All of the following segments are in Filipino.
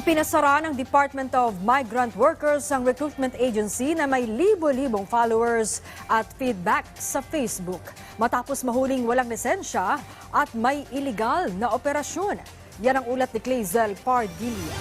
Ipinasara ng Department of Migrant Workers ang recruitment agency na may libo-libong followers at feedback sa Facebook. Matapos mahuling walang lisensya at may illegal na operasyon. Yan ang ulat ni Clazel Pardilla.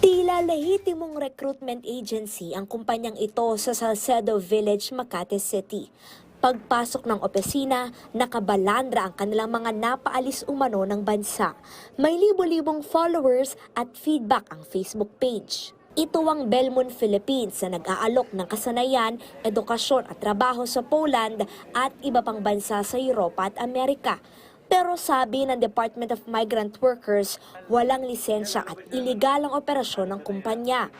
Tila lehitimong recruitment agency ang kumpanyang ito sa Salcedo Village, Makati City. Pagpasok ng opisina, nakabalandra ang kanilang mga napaalis umano ng bansa. May libo-libong followers at feedback ang Facebook page. Ito ang Belmont Philippines na nag-aalok ng kasanayan, edukasyon at trabaho sa Poland at iba pang bansa sa Europa at Amerika. Pero sabi ng Department of Migrant Workers, walang lisensya at iligal ang operasyon ng kumpanya.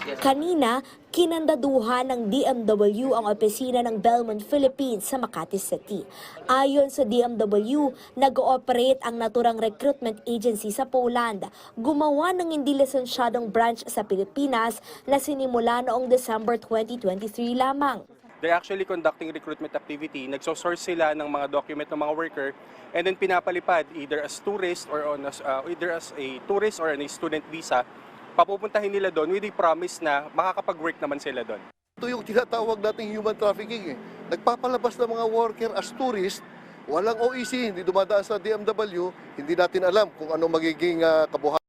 Kanina, kinandaduhan ng DMW ang opisina ng Belmont Philippines sa Makati City. Ayon sa DMW, nag-ooperate ang naturang recruitment agency sa Poland. Gumawa ng hindi lisensyadong branch sa Pilipinas na sinimula noong December 2023 lamang. They're actually conducting recruitment activity. Nagsosource sila ng mga document ng mga worker and then pinapalipad either as tourist or on as, uh, either as a tourist or on a student visa. Papupuntahin nila doon with the promise na makakapag-work naman sila doon. Ito yung tinatawag nating human trafficking eh. Nagpapalabas ng mga worker as tourist, walang OEC, hindi dumadaan sa DMW, hindi natin alam kung ano magiging uh, kabuhayan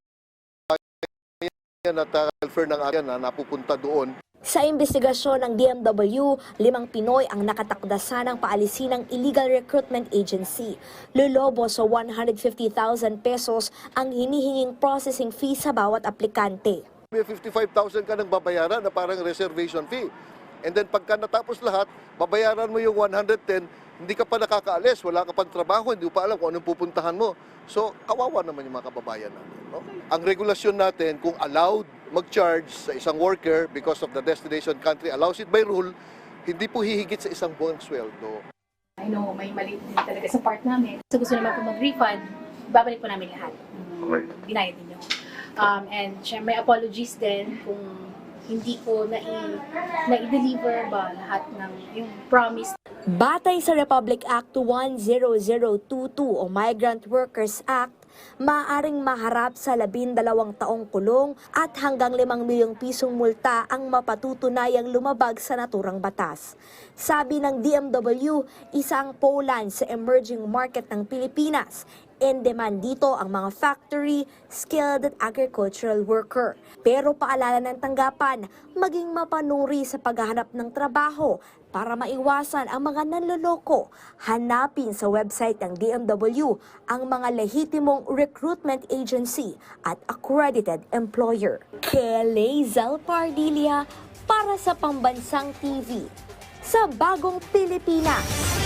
at uh, welfare ng area na napupunta doon. Sa investigasyon ng DMW, limang Pinoy ang nakatakdasan ng paalisin ng illegal recruitment agency. Lulobo sa 150,000 pesos ang hinihinging processing fee sa bawat aplikante. May 55,000 ka nang babayaran na parang reservation fee. And then pagka natapos lahat, babayaran mo yung 110, hindi ka pa nakakaalis, wala ka pang trabaho, hindi mo pa alam kung anong pupuntahan mo. So, kawawa naman yung mga kababayan natin. No? Ang regulasyon natin, kung allowed mag-charge sa isang worker because of the destination country allows it by rule, hindi po hihigit sa isang buong sweldo. I know may mali din talaga sa part namin. So gusto naman po mag-refund, babalik po namin lahat. Okay. Binayad ninyo. Um, and syempre, may apologies din kung hindi ko na na-deliver ba lahat ng yung promise Batay sa Republic Act 10022 o Migrant Workers Act, maaring maharap sa labindalawang taong kulong at hanggang 5 milyong pisong multa ang mapatutunayang lumabag sa naturang batas. Sabi ng DMW, isang Poland sa emerging market ng Pilipinas. In demand dito ang mga factory, skilled at agricultural worker. Pero paalala ng tanggapan, maging mapanuri sa paghahanap ng trabaho para maiwasan ang mga nanloloko. Hanapin sa website ng DMW ang mga lehitimong recruitment agency at accredited employer. Kelly Zalpardilia para sa Pambansang TV sa Bagong Pilipinas.